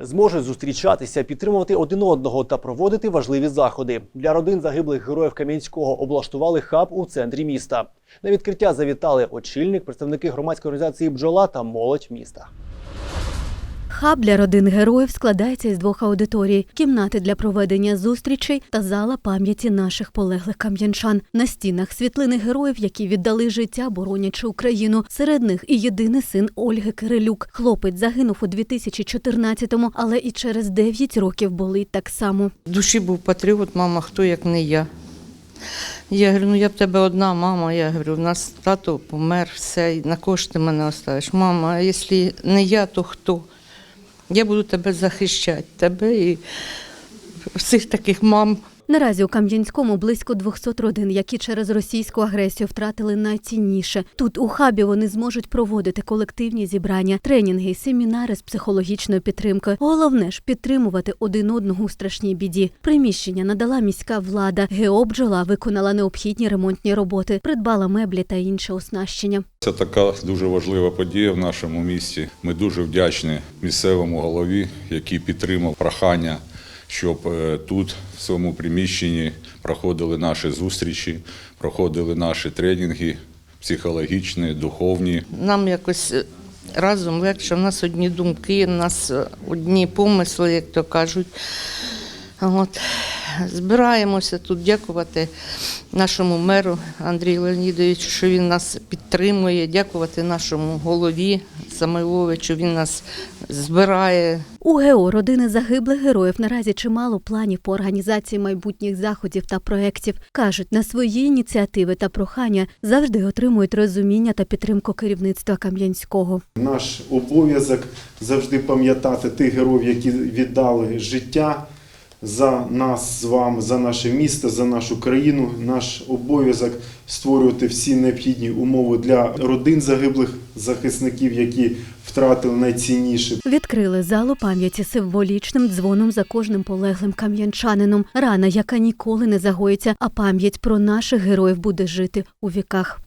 Зможуть зустрічатися, підтримувати один одного та проводити важливі заходи. Для родин загиблих героїв Кам'янського облаштували хаб у центрі міста. На відкриття завітали очільник, представники громадської організації Бджола та молодь міста. Хаб для родин героїв складається із двох аудиторій: кімнати для проведення зустрічей та зала пам'яті наших полеглих кам'янчан. На стінах світлини героїв, які віддали життя, боронячи Україну. Серед них і єдиний син Ольги Кирилюк. Хлопець загинув у 2014-му, але і через 9 років болить так само. Душі був патріот, мама, хто як не я. Я говорю, ну я в тебе одна мама. Я говорю, у нас тато помер, все, на кошти мене оставиш. Мама, а якщо не я, то хто? Я буду тебе захищати, тебе і всіх таких мам. Наразі у Кам'янському близько 200 родин, які через російську агресію втратили найцінніше. Тут у хабі вони зможуть проводити колективні зібрання, тренінги, семінари з психологічною підтримкою. Головне ж підтримувати один одного у страшній біді. Приміщення надала міська влада. ГЕО «Бджола» виконала необхідні ремонтні роботи, придбала меблі та інше оснащення. Це така дуже важлива подія в нашому місті. Ми дуже вдячні місцевому голові, який підтримав прохання, щоб е, тут, в своєму приміщенні, проходили наші зустрічі, проходили наші тренінги психологічні, духовні. Нам якось е, разом легше, в нас одні думки, в нас е, одні помисли, як то кажуть. От. Збираємося тут дякувати нашому меру Андрію Леонідовичу, що він нас підтримує, дякувати нашому голові Самойловичу, він нас збирає. У ГЕО родини загиблих героїв наразі чимало планів по організації майбутніх заходів та проєктів. Кажуть, на свої ініціативи та прохання завжди отримують розуміння та підтримку керівництва Кам'янського. Наш обов'язок завжди пам'ятати тих героїв, які віддали життя за нас з вами, за наше місто, за нашу країну. Наш обов'язок створювати всі необхідні умови для родин загиблих захисників, які втратили найцінніше. Відкрили залу пам'яті символічним дзвоном за кожним полеглим кам'янчанином. Рана, яка ніколи не загоїться, а пам'ять про наших героїв буде жити у віках.